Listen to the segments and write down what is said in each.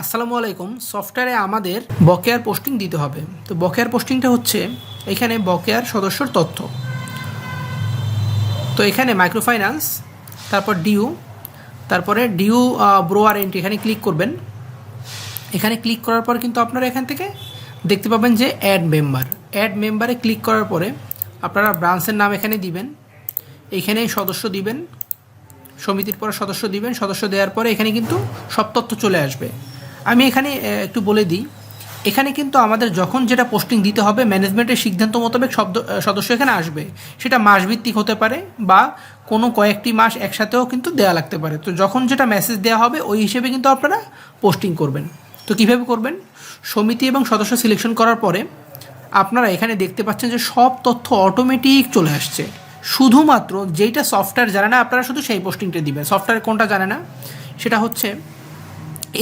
আসসালামু আলাইকুম, সফটওয়্যারে আমাদের বকেয়ার পোস্টিং দিতে হবে। তো বকেয়ার পোস্টিংটা হচ্ছে এখানে বকেয়ার সদস্যর তথ্য। তো এখানে মাইক্রোফাইন্যান্স তারপর ডিউ তারপরে ডিউ ব্রোয়ার এন্ট্রি এখানে ক্লিক করবেন। এখানে ক্লিক করার পর কিন্তু আপনারা এখান থেকে দেখতে পাবেন যে অ্যাড মেম্বার অ্যাড মেম্বারে ক্লিক করার পরে আপনারা ব্রাঞ্চের নাম এখানে দিবেন। এখানে সদস্য দিবেন, সমিতির পরে সদস্য দিবেন, সদস্য দেওয়ার পরে এখানে কিন্তু সব তথ্য চলে আসবে। আমি এখানে একটু বলে দিই। এখানে কিন্তু আমাদের যখন যেটা পোস্টিং দিতে হবে ম্যানেজমেন্টের সিদ্ধান্ত মোতাবেক শব্দ সদস্য এখানে আসবে। সেটা মাসভিত্তিক হতে পারে বা কোনো কয়েকটি মাস একসাথেও কিন্তু দেওয়া লাগতে পারে। তো যখন যেটা মেসেজ দেওয়া হবে, ওই হিসেবে কিন্তু আপনারা পোস্টিং করবেন। তো কীভাবে করবেন? সমিতি এবং সদস্য সিলেকশন করার পরে আপনারা এখানে দেখতে পাচ্ছেন যে সব তথ্য অটোমেটিক চলে আসছে। শুধুমাত্র যেইটা সফটওয়্যার জানে না, আপনারা শুধু সেই পোস্টিংটা দিবেন। সফটওয়্যার কোনটা জানে না? সেটা হচ্ছে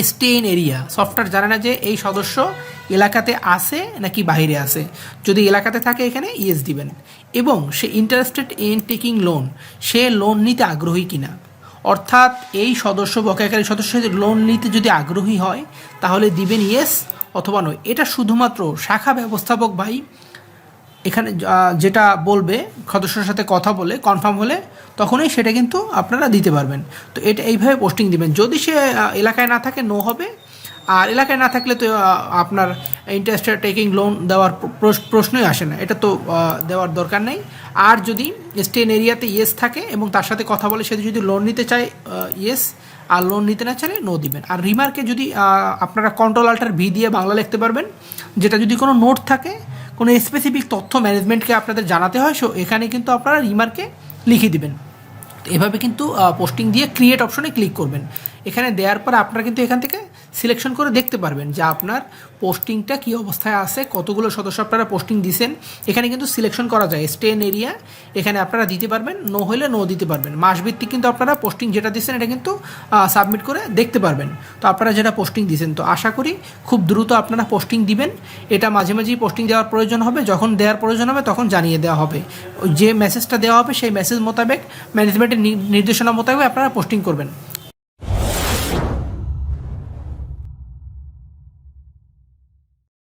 স্টেইন এরিয়া সফটওয়্যার জানে না যে এই সদস্য এলাকাতে আসে নাকি বাইরে আসে যদি এলাকাতে থাকে এখানে ইয়েস দিবেন। এবং সে ইন্টারেস্টেড ইন টেকিং লোন সে লোন নিতে আগ্রহী কিনা। অর্থাৎ এই সদস্য, বকেয়াকারী সদস্য লোন নিতে যদি আগ্রহী হয়, তাহলে দিবেন ইয়েস অথবা নয় এটা শুধুমাত্র শাখা ব্যবস্থাপক ভাই এখানে যেটা বলবে, সদস্যের সাথে কথা বলে কনফার্ম হলে তখনই সেটা কিন্তু আপনারা দিতে পারবেন। তো এটা এইভাবে পোস্টিং দিবেন। যদি সে এলাকায় না থাকে নো হবে। আর এলাকায় না থাকলে তো আপনার ইন্টারেস্ট টেকিং লোন দেওয়ার প্রশ্নই আসে না। এটা তো দেওয়ার দরকার নেই। আর যদি স্টেন এরিয়াতে ইয়েস থাকে এবং তার সাথে কথা বলে সে যদি লোন নিতে চায় ইয়েস আর লোন নিতে না চাইলে নো দিবেন। আর রিমার্কে যদি আপনারা কন্ট্রোল আল্টার ভি দিয়ে বাংলা লিখতে পারবেন, যেটা যদি কোনো নোট থাকে কোনো স্পেসিফিক তথ্য ম্যানেজমেন্টকে আপনাদের জানাতে হয় সো এখানে কিন্তু আপনারা রিমার্কে লিখে দিবেন। এভাবে কিন্তু পোস্টিং দিয়ে ক্রিয়েট অপশনে ক্লিক করবেন। এখানে দেওয়ার পর আপনারা কিন্তু এখান থেকে সিলেকশন করে দেখতে পারবেন যে আপনার পোস্টিংটা কী অবস্থায় আছে, কতগুলো সদস্য আপনারা পোস্টিং দিছেন। এখানে কিন্তু সিলেকশন করা যায় স্টেন এরিয়া এখানে আপনারা দিতে পারবেন নো হলে নো দিতে পারবেন। মাসভিত্তিক কিন্তু আপনারা পোস্টিং যেটা দিচ্ছেন এটা কিন্তু সাবমিট করে দেখতে পারবেন। তো আপনারা যেটা পোস্টিং দিয়েছেন তো আশা করি খুব দ্রুত আপনারা পোস্টিং দিবেন। এটা মাঝে মাঝেই পোস্টিং দেওয়ার প্রয়োজন হবে, যখন দেওয়ার প্রয়োজন হবে তখন জানিয়ে দেওয়া হবে। যে মেসেজটা দেওয়া হবে, সেই মেসেজ মোতাবেক ম্যানেজমেন্টের নির্দেশনা মোতাবেক আপনারা পোস্টিং করবেন।